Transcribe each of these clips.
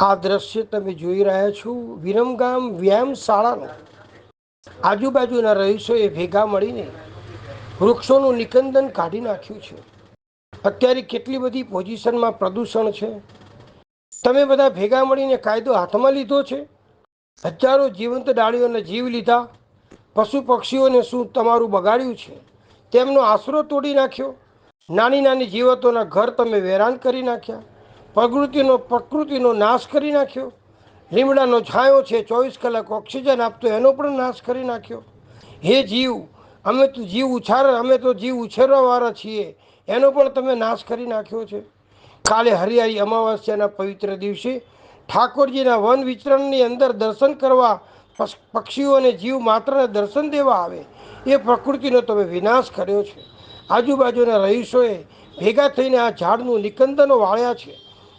આ દ્રશ્ય તમે જોઈ રહ્યા છો વિરમગામ વ્યાયામ શાળાનું. આજુબાજુના રહીશોએ ભેગા મળીને વૃક્ષોનું નિકંદન કાઢી નાખ્યું છે. અત્યારે કેટલી બધી પોઝિશનમાં પ્રદૂષણ છે? તમે બધા ભેગા મળીને કાયદો હાથમાં લીધો છે? હજારો જીવંત ડાળીઓને જીવ લીધા. પશુ પક્ષીઓને શું તમારું બગાડ્યું છે? તેમનો આશરો તોડી નાખ્યો. નાની નાની જીવતોના ઘર તમે વેરાન કરી નાખ્યા. પ્રકૃતિનો પ્રકૃતિનો નાશ કરી નાખ્યો. લીમડાનો છાંયો છે, ચોવીસ કલાક ઓક્સિજન આપતો એનો પણ નાશ કરી નાખ્યો. હે જીવ, અમે તો જીવ ઉછાર અમે તો જીવ ઉછેરવાવાળા છીએ. એનો પણ તમે નાશ કરી નાખ્યો છે. કાલે હરિયાળી અમાવાસ્યાના પવિત્ર દિવસે ઠાકોરજીના વન વિચરણની અંદર દર્શન કરવા પક્ષીઓને જીવ માત્રને દર્શન દેવા આવે. એ પ્રકૃતિનો તમે વિનાશ કર્યો છે. આજુબાજુના રહીશોએ ભેગા થઈને આ ઝાડનું નિકંદનો વાળ્યા છે.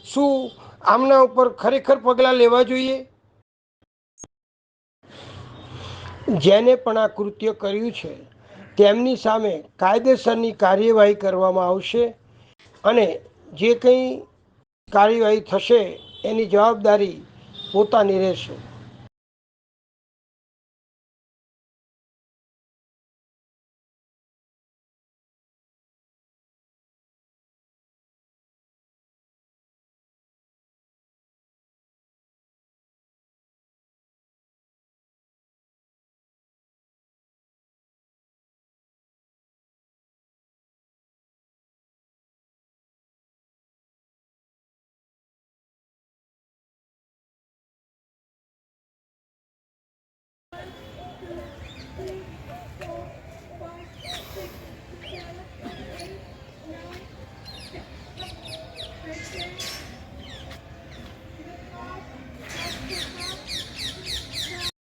શું આમના ઉપર ખરેખર પગલાં લેવા જોઈએ? જેને પણ આ કૃત્ય કર્યું છે, તેમની સામે કાયદેસરની કાર્યવાહી કરવામાં આવશે અને જે કંઈ કાર્યવાહી થશે, એની જવાબદારી પોતાની રહેશે.